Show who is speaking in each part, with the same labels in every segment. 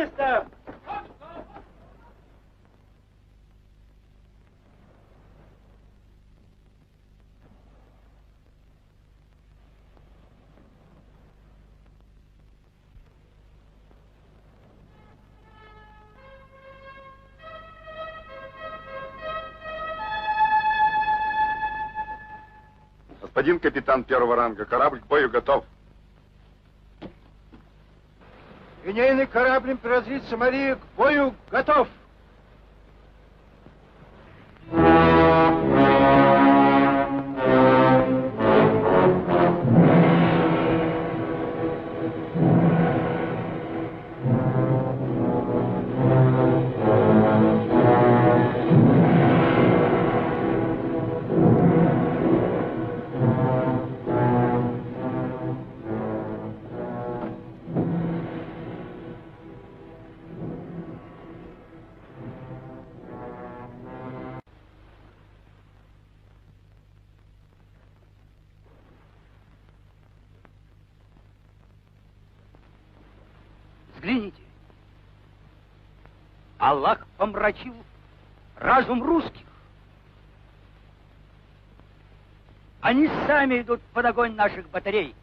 Speaker 1: места!
Speaker 2: Господин капитан первого ранга, корабль к бою готов.
Speaker 1: Линейный корабль императрицы Марии к бою готов!
Speaker 3: Аллах помрачил разум русских. Они сами идут под огонь наших батарей.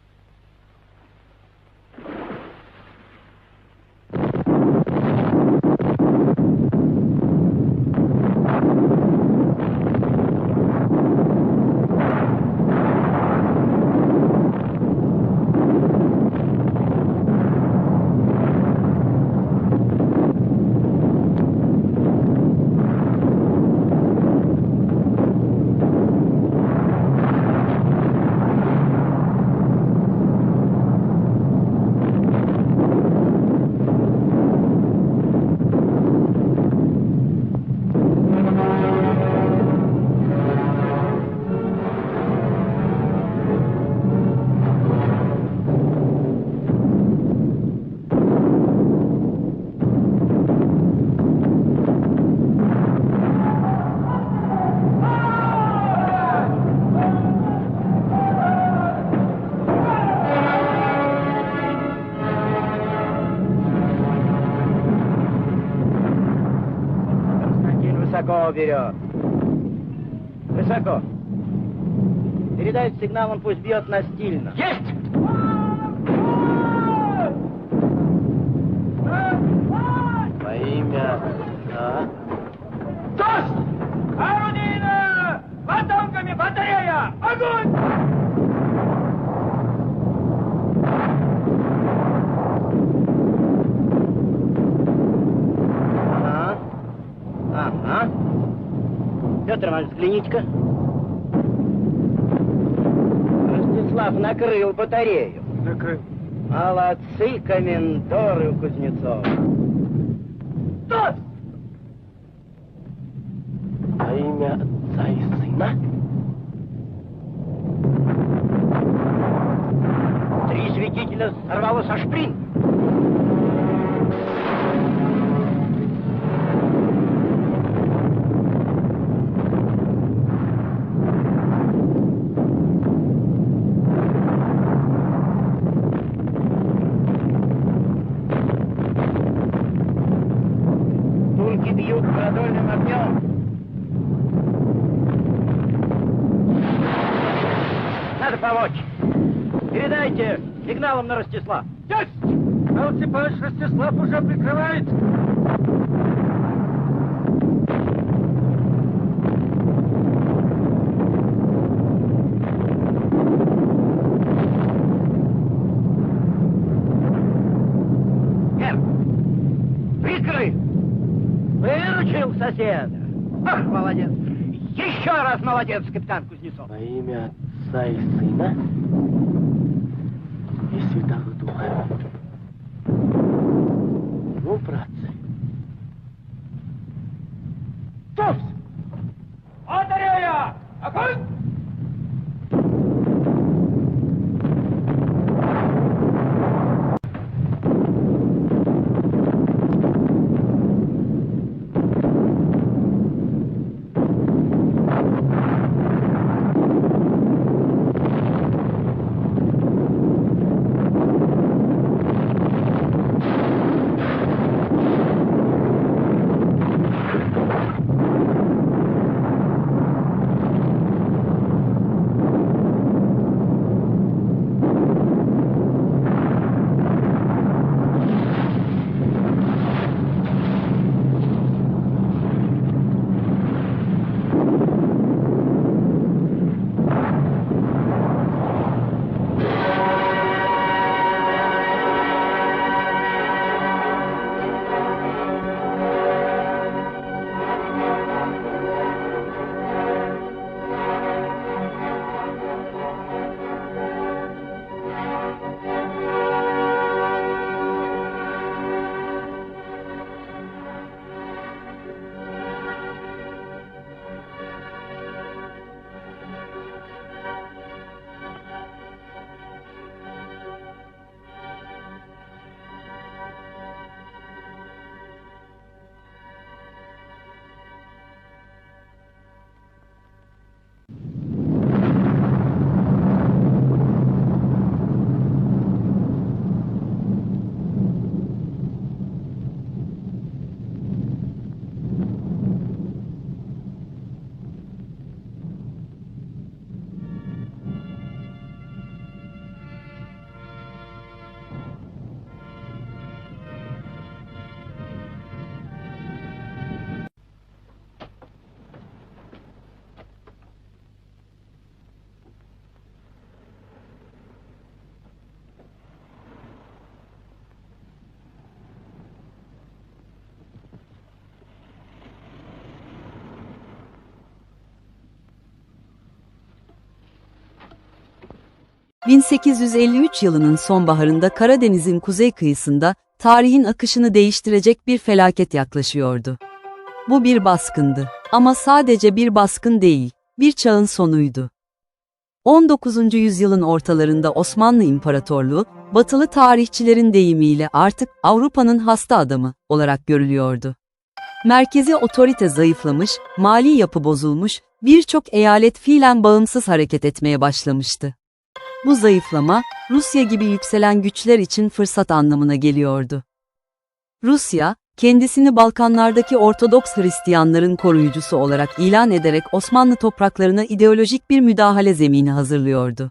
Speaker 1: Берет. Высоко. Передает сигнал, он пусть бьет настильно.
Speaker 3: Есть!
Speaker 1: Во имя... Да?
Speaker 3: Тост! Орудийно! Потомками батарея! Огонь!
Speaker 1: Ага. Ага. Иванович, взгляните-ка. Ростислав накрыл батарею.
Speaker 2: Накрыл.
Speaker 1: Молодцы комендоры у Кузнецова.
Speaker 3: Тост!
Speaker 1: Во имя Отца и Сына. Три свидетеля сорвало со шприн. Передайте сигналом на Ростислав.
Speaker 3: Есть! Павел Степанович Ростислав уже прикрывает!
Speaker 1: Гер, прикрой! Выручил соседа. Ах, молодец! Еще раз молодец, капитан Кузнецов.
Speaker 4: Во имя Отца и Сына и Святого Духа. Ну, братцы,
Speaker 3: Тост! Батарея! Огонь!
Speaker 5: 1853 yılının sonbaharında Karadeniz'in kuzey kıyısında, tarihin akışını değiştirecek bir felaket yaklaşıyordu. Bu bir baskındı. Ama sadece bir baskın değil, bir çağın sonuydu. 19. yüzyılın ortalarında Osmanlı İmparatorluğu, batılı tarihçilerin deyimiyle artık Avrupa'nın hasta adamı olarak görülüyordu. Merkezi otorite zayıflamış, mali yapı bozulmuş, birçok eyalet fiilen bağımsız hareket etmeye başlamıştı. Bu zayıflama, Rusya gibi yükselen güçler için fırsat anlamına geliyordu. Rusya, kendisini Balkanlardaki Ortodoks Hristiyanların koruyucusu olarak ilan ederek Osmanlı topraklarına ideolojik bir müdahale zemini hazırlıyordu.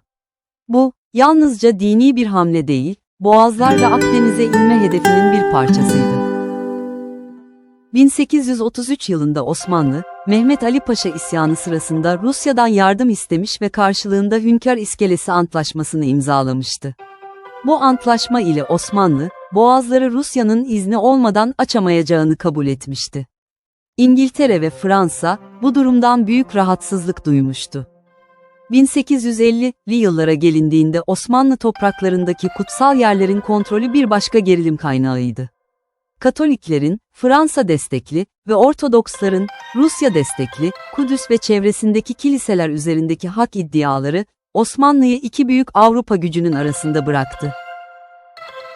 Speaker 5: Bu, yalnızca dini bir hamle değil, Boğazlar ve Akdeniz'e inme hedefinin bir parçasıydı. 1833 yılında Osmanlı, Mehmet Ali Paşa isyanı sırasında Rusya'dan yardım istemiş ve karşılığında Hünkar İskelesi Antlaşması'nı imzalamıştı. Bu antlaşma ile Osmanlı, boğazları Rusya'nın izni olmadan açamayacağını kabul etmişti. İngiltere ve Fransa, bu durumdan büyük rahatsızlık duymuştu. 1850'li yıllara gelindiğinde Osmanlı topraklarındaki kutsal yerlerin kontrolü bir başka gerilim kaynağıydı. Katoliklerin, Fransa destekli ve Ortodoksların, Rusya destekli, Kudüs ve çevresindeki kiliseler üzerindeki hak iddiaları, Osmanlı'yı iki büyük Avrupa gücünün arasında bıraktı.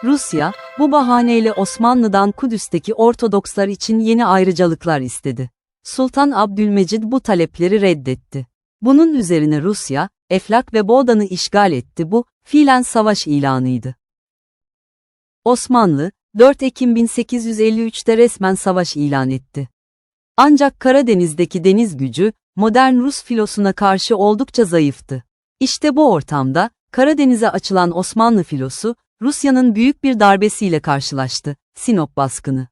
Speaker 5: Rusya, bu bahaneyle Osmanlı'dan Kudüs'teki Ortodokslar için yeni ayrıcalıklar istedi. Sultan Abdülmecid bu talepleri reddetti. Bunun üzerine Rusya, Eflak ve Boğdan'ı işgal etti bu, fiilen savaş ilanıydı. Osmanlı, 4 Ekim 1853'te resmen savaş ilan etti. Ancak Karadeniz'deki deniz gücü, modern Rus filosuna karşı oldukça zayıftı. İşte bu ortamda, Karadeniz'e açılan Osmanlı filosu, Rusya'nın büyük bir darbesiyle karşılaştı, Sinop baskını.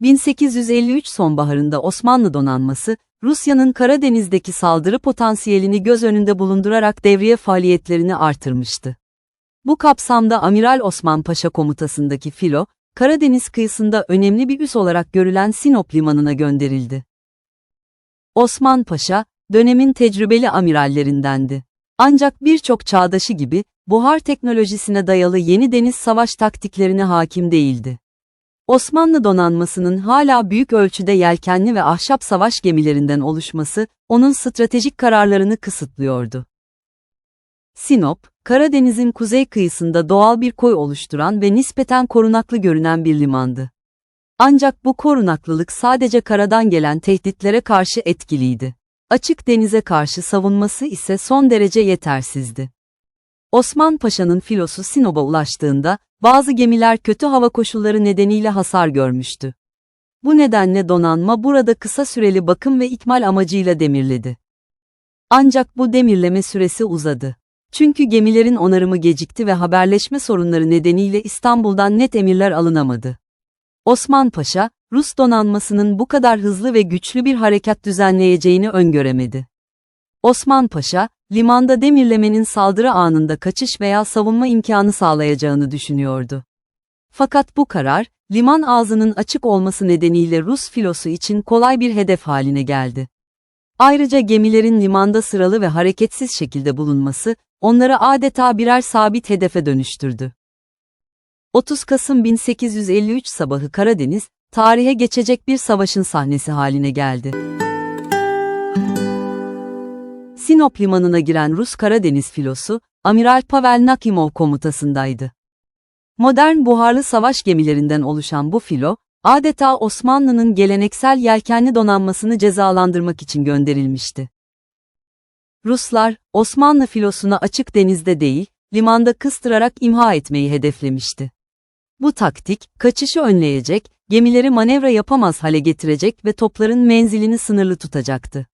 Speaker 5: 1853 sonbaharında Osmanlı donanması, Rusya'nın Karadeniz'deki saldırı potansiyelini göz önünde bulundurarak devriye faaliyetlerini artırmıştı. Bu kapsamda Amiral Osman Paşa komutasındaki filo, Karadeniz kıyısında önemli bir üs olarak görülen Sinop limanına gönderildi. Osman Paşa, dönemin tecrübeli amirallerindendi. Ancak birçok çağdaşı gibi, buhar teknolojisine dayalı yeni deniz savaş taktiklerine hakim değildi. Osmanlı donanmasının hala büyük ölçüde yelkenli ve ahşap savaş gemilerinden oluşması, onun stratejik kararlarını kısıtlıyordu. Sinop, Karadeniz'in kuzey kıyısında doğal bir koy oluşturan ve nispeten korunaklı görünen bir limandı. Ancak bu korunaklılık sadece karadan gelen tehditlere karşı etkiliydi. Açık denize karşı savunması ise son derece yetersizdi. Osman Paşa'nın filosu Sinop'a ulaştığında, bazı gemiler kötü hava koşulları nedeniyle hasar görmüştü. Bu nedenle donanma burada kısa süreli bakım ve ikmal amacıyla demirledi. Ancak bu demirleme süresi uzadı. Çünkü gemilerin onarımı gecikti ve haberleşme sorunları nedeniyle İstanbul'dan net emirler alınamadı. Osman Paşa, Rus donanmasının bu kadar hızlı ve güçlü bir harekat düzenleyeceğini öngöremedi. Osman Paşa, limanda demirlemenin saldırı anında kaçış veya savunma imkanı sağlayacağını düşünüyordu. Fakat bu karar, liman ağzının açık olması nedeniyle Rus filosu için kolay bir hedef haline geldi. Ayrıca gemilerin limanda sıralı ve hareketsiz şekilde bulunması, onları adeta birer sabit hedefe dönüştürdü. 30 Kasım 1853 sabahı Karadeniz, tarihe geçecek bir savaşın sahnesi haline geldi. Sinop limanına giren Rus Karadeniz filosu, Amiral Pavel Nakimov komutasındaydı. Modern buharlı savaş gemilerinden oluşan bu filo, adeta Osmanlı'nın geleneksel yelkenli donanmasını cezalandırmak için gönderilmişti. Ruslar, Osmanlı filosuna açık denizde değil, limanda kıstırarak imha etmeyi hedeflemişti. Bu taktik, kaçışı önleyecek, gemileri manevra yapamaz hale getirecek ve topların menzilini sınırlı tutacaktı.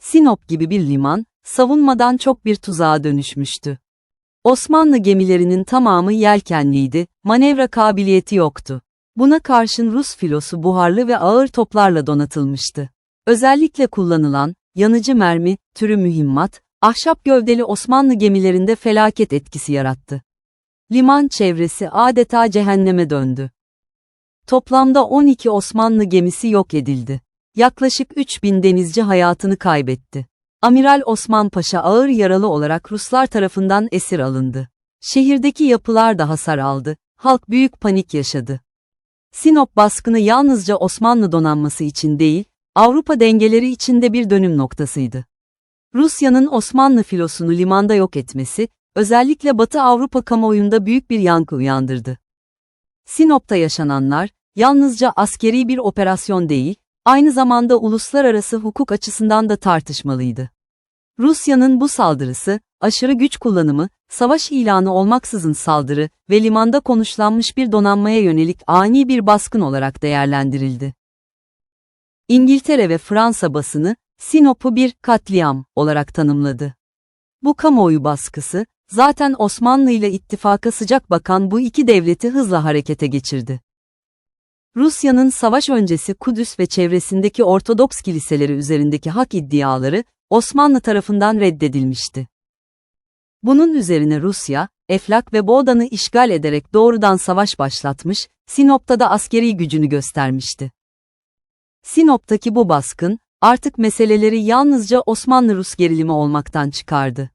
Speaker 5: Sinop gibi bir liman, savunmadan çok bir tuzağa dönüşmüştü. Osmanlı gemilerinin tamamı yelkenliydi, manevra kabiliyeti yoktu. Buna karşın Rus filosu buharlı ve ağır toplarla donatılmıştı. Özellikle kullanılan, yanıcı mermi, türü mühimmat, ahşap gövdeli Osmanlı gemilerinde felaket etkisi yarattı. Liman çevresi adeta cehenneme döndü. Toplamda 12 Osmanlı gemisi yok edildi. Yaklaşık 3000 denizci hayatını kaybetti. Amiral Osman Paşa ağır yaralı olarak Ruslar tarafından esir alındı. Şehirdeki yapılar da hasar aldı, halk büyük panik yaşadı. Sinop baskını yalnızca Osmanlı donanması için değil, Avrupa dengeleri için de bir dönüm noktasıydı. Rusya'nın Osmanlı filosunu limanda yok etmesi, özellikle Batı Avrupa kamuoyunda büyük bir yankı uyandırdı. Sinop'ta yaşananlar, yalnızca askeri bir operasyon değil, aynı zamanda uluslararası hukuk açısından da tartışmalıydı. Rusya'nın bu saldırısı, aşırı güç kullanımı, savaş ilanı olmaksızın saldırı ve limanda konuşlanmış bir donanmaya yönelik ani bir baskın olarak değerlendirildi. İngiltere ve Fransa basını, Sinop'u bir katliam olarak tanımladı. Bu kamuoyu baskısı, zaten Osmanlı ile ittifaka sıcak bakan bu iki devleti hızla harekete geçirdi. Rusya'nın savaş öncesi Kudüs ve çevresindeki Ortodoks kiliseleri üzerindeki hak iddiaları, Osmanlı tarafından reddedilmişti. Bunun üzerine Rusya, Eflak ve Boğdan'ı işgal ederek doğrudan savaş başlatmış, Sinop'ta da askeri gücünü göstermişti. Sinop'taki bu baskın, artık meseleleri yalnızca Osmanlı-Rus gerilimi olmaktan çıkardı.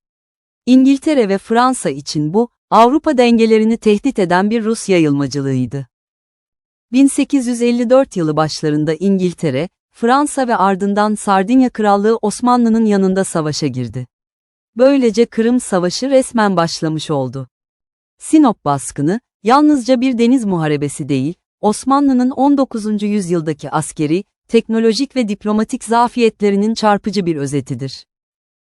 Speaker 5: İngiltere ve Fransa için bu, Avrupa dengelerini tehdit eden bir Rus yayılmacılığıydı. 1854 yılı başlarında İngiltere, Fransa ve ardından Sardinya Krallığı Osmanlı'nın yanında savaşa girdi. Böylece Kırım Savaşı resmen başlamış oldu. Sinop baskını, yalnızca bir deniz muharebesi değil, Osmanlı'nın 19. yüzyıldaki askeri, teknolojik ve diplomatik zafiyetlerinin çarpıcı bir özetidir.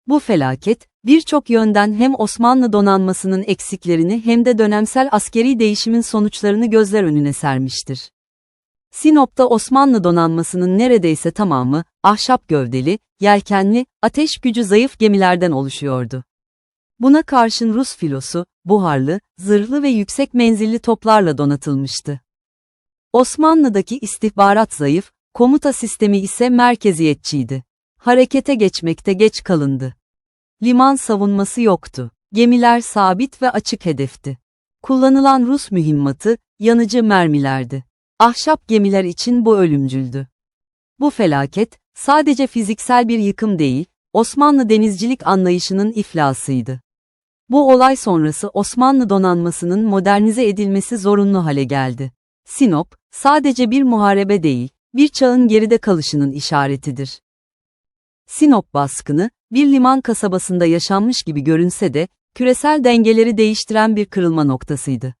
Speaker 5: Bu felaket, birçok yönden hem Osmanlı donanmasının eksiklerini hem de dönemsel askeri değişimin sonuçlarını gözler önüne sermiştir. Sinop'ta Osmanlı donanmasının neredeyse tamamı, ahşap gövdeli, yelkenli, ateş gücü zayıf gemilerden oluşuyordu. Buna karşın Rus filosu, buharlı, zırhlı ve yüksek menzilli toplarla donatılmıştı. Osmanlı'daki istihbarat zayıf, komuta sistemi ise merkeziyetçiydi. Harekete geçmekte geç kalındı. Liman savunması yoktu. Gemiler sabit ve açık hedefti. Kullanılan Rus mühimmatı, yanıcı mermilerdi. Ahşap gemiler için bu ölümcüldü. Bu felaket, sadece fiziksel bir yıkım değil, Osmanlı denizcilik anlayışının iflasıydı. Bu olay sonrası Osmanlı donanmasının modernize edilmesi zorunlu hale geldi. Sinop, sadece bir muharebe değil, bir çağın geride kalışının işaretidir. Sinop baskını, bir liman kasabasında yaşanmış gibi görünse de, küresel dengeleri değiştiren bir kırılma noktasıydı.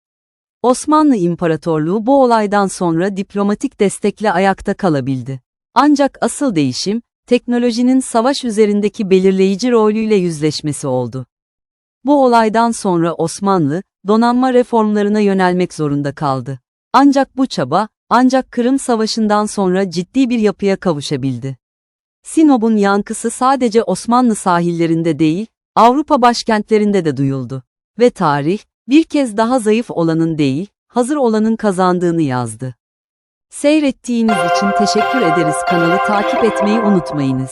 Speaker 5: Osmanlı İmparatorluğu bu olaydan sonra diplomatik destekle ayakta kalabildi. Ancak asıl değişim, teknolojinin savaş üzerindeki belirleyici rolüyle yüzleşmesi oldu. Bu olaydan sonra Osmanlı, donanma reformlarına yönelmek zorunda kaldı. Ancak bu çaba, ancak Kırım Savaşı'ndan sonra ciddi bir yapıya kavuşabildi. Sinop'un yankısı sadece Osmanlı sahillerinde değil, Avrupa başkentlerinde de duyuldu. Ve tarih, bir kez daha zayıf olanın değil, hazır olanın kazandığını yazdı. Seyrettiğiniz için teşekkür ederiz kanalı takip etmeyi unutmayınız.